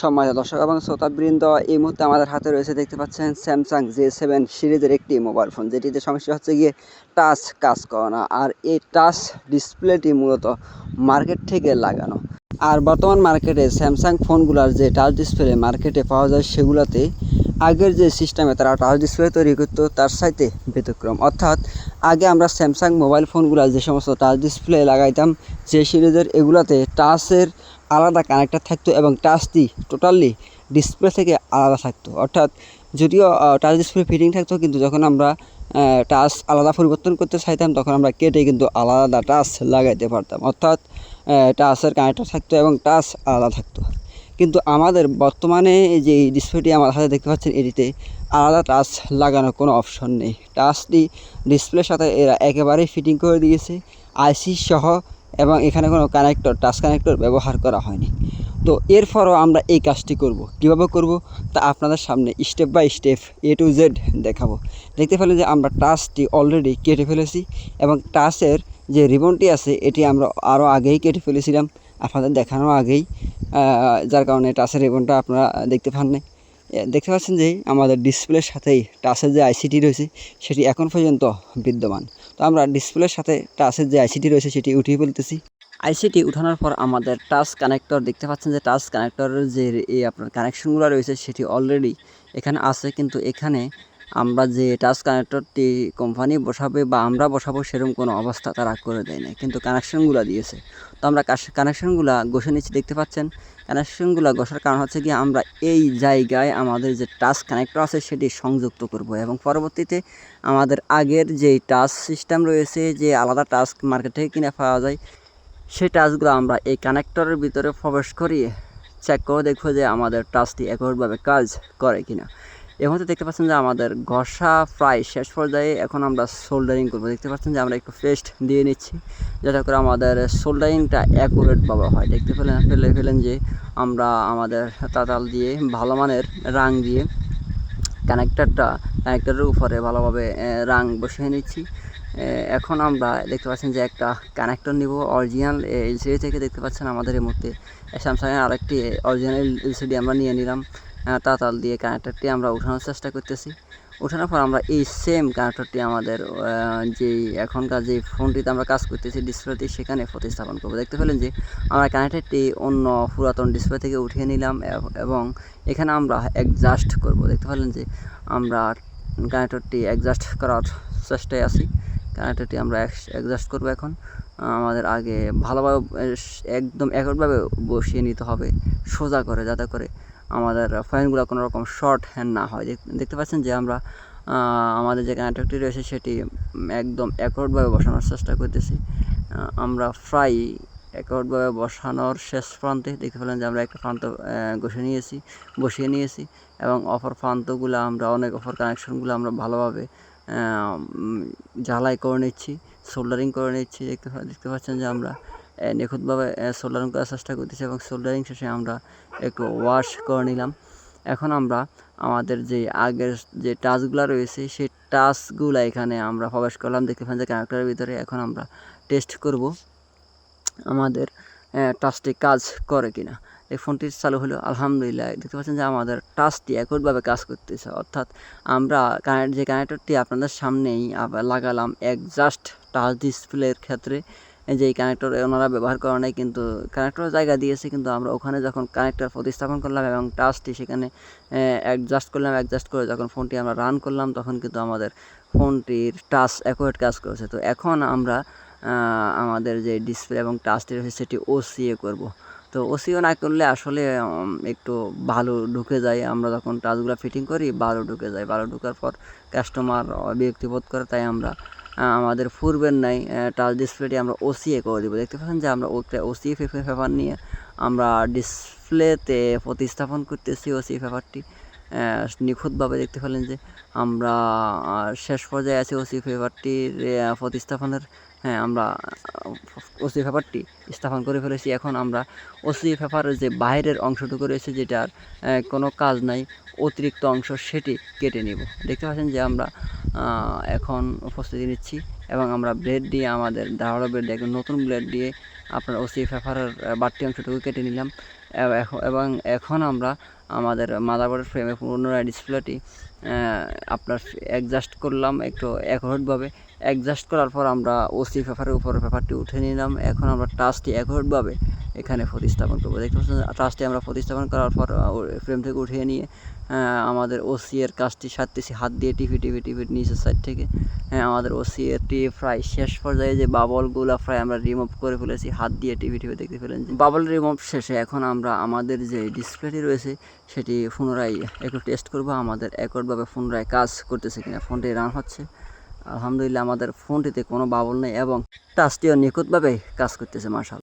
সম্মানিত দর্শক এবং শ্রোতাবৃন্দ, এই মুহূর্তে আমাদের হাতে রয়েছে দেখতে পাচ্ছেন স্যামসাং জে সেভেন সিরিজের একটি মোবাইল ফোন যেটিতে সমস্যা হচ্ছে গিয়ে টাচ কাজ করে না। আর এই টাচ ডিসপ্লেটি মূলত মার্কেট থেকে লাগানো। আর বর্তমান মার্কেটে স্যামসাং ফোনগুলোর যে টাচ ডিসপ্লে মার্কেটে পাওয়া যায়, সেগুলোতে আগের যে সিস্টেমে তারা টাচ ডিসপ্লে তৈরি করতো, তার সাথে ব্যতিক্রম। অর্থাৎ আগে আমরা স্যামসাং মোবাইল ফোনগুলো যে সমস্ত টাচ ডিসপ্লে লাগাইতাম, যে সিরিজের এগুলাতে টাচের আলাদা কানেক্টার থাকতো এবং টাচটি টোটালি ডিসপ্লে থেকে আলাদা থাকতো। অর্থাৎ যদিও টাচ ডিসপ্লে ফিটিং থাকতো, কিন্তু যখন আমরা টাচ আলাদা পরিবর্তন করতে চাইতাম, তখন আমরা কেটে কিন্তু আলাদা টাচ লাগাইতে পারতাম। অর্থাৎ টাচের কানেক্টার থাকতো এবং টাচ আলাদা থাকতো। কিন্তু আমাদের বর্তমানে যে ডিসপ্লেটি আমার হাতে দেখতে পাচ্ছেন, এটিতে আলাদা টাচ লাগানোর কোনো অপশন নেই। টাচটি ডিসপ্লের সাথে এরা একেবারেই ফিটিং করে দিয়েছে। আইসি সহ এবং এখানে কোনো কানেক্টর টাচ কানেক্টর ব্যবহার করা হয়নি। তো এরপরও আমরা এই কাজটি করব। কীভাবে করব? তা আপনাদের সামনে step by step A to Z দেখাবো। দেখতে পেলেন যে আমরা টাচটি অলরেডি কেটে ফেলেছি এবং টাচের যে রিবনটি আছে, এটি আমরা আরও আগেই কেটে ফেলেছিলাম। আপনাদের দেখানোর আগেই যার কারণে টাচের রিবনটা আপনারা দেখতে পান নাই দেখতে পাচ্ছেন যে আমাদের ডিসপ্লের সাথেই টাচের যে আইসিটি রয়েছে, সেটি এখন পর্যন্ত বিদ্যমান। তো আমরা ডিসপ্লের সাথে টাচের যে আইসিটি রয়েছে, সেটি উঠিয়ে ফেলতেছি। আইসিটি উঠানোর পর আমাদের টাচ কানেক্টর দেখতে পাচ্ছেন যে টাচ কানেক্টরের যে আপনার কানেকশনগুলো রয়েছে, সেটি অলরেডি এখানে আছে, কিন্তু এখানে আমরা যে টাচ কানেক্টরটি কোম্পানি বসাবে বা আমরা বসাবো সেরকম কোনো অবস্থা তারা করে দেয় না কিন্তু কানেকশনগুলো দিয়েছে। তো আমরা কানেকশনগুলো ঘষে নিচ্ছি দেখতে পাচ্ছেন। কানেকশনগুলো ঘষার কারণ হচ্ছে কি আমরা এই জায়গায় আমাদের যে টাচ কানেক্টর আছে সেটি সংযুক্ত করব এবং পরবর্তীতে আমাদের আগের যে টাচ সিস্টেম রয়েছে, যে আলাদা টাচ মার্কেট থেকে কিনে পাওয়া যায়, সেই টাচগুলো আমরা এই কানেক্টরের ভিতরে প্রবেশ করিয়ে চেক করে দেখব যে আমাদের টাচটি একইভাবে কাজ করে কিনা। এর মধ্যে দেখতে পাচ্ছেন যে আমাদের ঘষা প্রায় শেষ পর্যায়ে এখন আমরা সোল্ডারিং করব। দেখতে পাচ্ছেন যে আমরা একটু পেস্ট দিয়ে নিচ্ছি, যাতে করে আমাদের সোল্ডারিংটা অ্যাকুরেটভাবে হয়। দেখতে পেলেন ফেলে ফেলেন যে আমরা আমাদের তাতাল দিয়ে ভালো মানের রাং দিয়ে কানেক্টারটা কানেক্টারের উপরে ভালোভাবে রাং বসিয়ে নিচ্ছি। এখন আমরা দেখতে পাচ্ছেন যে একটা কানেক্টর নিব অরিজিনাল এলসিডি থেকে। দেখতে পাচ্ছেন আমাদের এই মুহূর্তে স্যামসাংয়ের আরেকটি অরিজিনাল এলসিডি আমরা নিয়ে নিলাম। তাতাল দিয়ে কানেক্টরটি আমরা উঠানোর চেষ্টা করতেছি। ওঠানোর পর আমরা এই সেম কানেক্টরটি আমাদের যেই এখনকার যে ফোনটিতে আমরা কাজ করতেছি ডিসপ্লেটি সেখানে প্রতিস্থাপন করব। দেখতে পেলেন যে, আমরা কানেক্টরটি অন্য পুরাতন ডিসপ্লে থেকে উঠিয়ে নিলাম এবং এখানে আমরা অ্যাডজাস্ট করব। দেখতে পেলেন যে, আমরা কানেক্টরটি অ্যাডজাস্ট করার চেষ্টায় আছি। কানেক্টরটি আমরা অ্যাডজাস্ট করব এখন। আমাদের আগে ভালোভাবে, একদম একটভাবে বসিয়ে নিতে হবে, সোজা করে, যাতে করে আমাদের ফ্যানগুলো কোনো রকম শর্ট হ্যান্ড না হয়। দেখতে পাচ্ছেন যে আমরা আমাদের যে কানেক্টরটি রয়েছে সেটি একদম একটভাবে বসানোর চেষ্টা করতেছি। আমরা প্রায় একটভাবে বসানোর শেষ প্রান্তে দেখতে পেলেন যে আমরা একটা প্রান্ত ঘষে নিয়েছি, বসিয়ে নিয়েছি এবং অপর প্রান্তগুলো আমরা, অনেক অপর কানেকশনগুলো আমরা ভালোভাবে ঝালাই করে নিচ্ছি সোল্ডারিং করে নিচ্ছি। দেখতে দেখতে পাচ্ছেন যে আমরা নিখুঁতভাবে সোল্ডারিং করার চেষ্টা করতেছি এবং সোল্ডারিং শেষে আমরা একটু ওয়াশ করে নিলাম। এখন আমরা আমাদের যে আগের যে টাচগুলো রয়েছে, সেই টাচগুলো এখানে আমরা প্রবেশ করলাম। দেখতে পাচ্ছেন যে কানেক্টরের ভিতরে এখন আমরা টেস্ট করব আমাদের টাচটি কাজ করে কিনা। এই ফোনটি চালু হলো, আলহামদুলিল্লাহ। দেখতে পাচ্ছেন যে আমাদের টাচটি একইভাবে কাজ করতেছে। অর্থাৎ আমরা কানেক্ট যে কানেক্টরটি আপনাদের সামনেই লাগালাম একজাস্ট টাচ ডিসপ্লের ক্ষেত্রে। যে এই কানেক্টর ওনারা ব্যবহার করে নাই কিন্তু কানেক্টর জায়গা দিয়েছে, কিন্তু আমরা ওখানে যখন কানেক্টর প্রতিস্থাপন করলাম এবং টাচটি সেখানে অ্যাডজাস্ট করলাম অ্যাডজাস্ট করে যখন ফোনটি আমরা রান করলাম, তখন কিন্তু আমাদের ফোনটির টাচ অ্যাকুরেট কাজ করেছে। তো এখন আমরা আমাদের যে ডিসপ্লে এবং টাচটি রয়েছে, সেটি ওসিএ করব। তো ওসিও না করলে আসলে একটু ভালো ঢুকে যায়। আমরা যখন টাচগুলো ফিটিং করি, ভালো ঢুকে যায়। ভালো ঢুকার পর কাস্টমার বিরক্তিবোধ করে, তাই আমরা আমাদের পূর্বের নাই টাচ ডিসপ্লেটি আমরা ওসিএ করে দেবো। দেখতে পাচ্ছেন যে আমরা ওসিএ পেপার নিয়ে আমরা ডিসপ্লেতে প্রতিস্থাপন করতেছি ওসিএ পেপারটি নিখুঁতভাবে দেখতে পেলেন যে আমরা শেষ পর্যায়ে আছি ওসি আহ, প্রতিস্থাপনের হ্যাঁ আমরা ওসি পেপারটি স্থাপন করে ফেলেছি। এখন আমরা ওসি পেপারের যে বাইরের অংশটুকু রয়েছে যেটার কোনো কাজ নাই অতিরিক্ত অংশ সেটি কেটে নিব। দেখতে পাচ্ছেন যে আমরা এখন উপস্থিতি নিচ্ছি এবং আমরা ব্লেড দিয়ে আমাদের ধারালো ব্লেড দিয়ে নতুন ব্লেড দিয়ে আপনার ওসি পেপারের বাড়তি অংশটুকু কেটে নিলাম। এব- এখন আমরা আমাদের মাদারবোর্ডের ফ্রেমে পুনরায় ডিসপ্লেটি আপনার অ্যাডজাস্ট করলাম একটু অ্যাকুরেটভাবে অ্যাডজাস্ট করার পর আমরা ওসি পেপারের উপর পেপারটি উঠে নিলাম। এখন আমরা টাচটি অ্যাকুরেটভাবে এখানে প্রতিস্থাপন করব। দেখতে পাচ্ছেন টাচটি আমরা প্রতিস্থাপন করার পর ফ্রেম থেকে উঠিয়ে নিয়ে আমাদের ওসি এর কাজটি সারতেছি। হাত দিয়ে টিপি টিপি টিপি নিচের সাইড থেকে। হ্যাঁ আমাদের ওসি এরটি প্রায় শেষ পর্যায়ে যে বাবলগুলো প্রায় আমরা রিমুভ করে ফেলেছি, হাত দিয়ে টিপি টিপি দেখতে পেলেন বাবল রিমুভ শেষে এখন আমরা আমাদের যে ডিসপ্লেটি রয়েছে, সেটি পুনরায় একটু টেস্ট করব। আমাদের একটভাবে পুনরায় কাজ করতেছে কিনা ফোনটি রান হচ্ছে। আলহামদুলিল্লাহ, আমাদের ফোনটিতে কোনো বাবল নেই এবং টাচটিও নিখুঁতভাবে কাজ করতেছে মার্শাল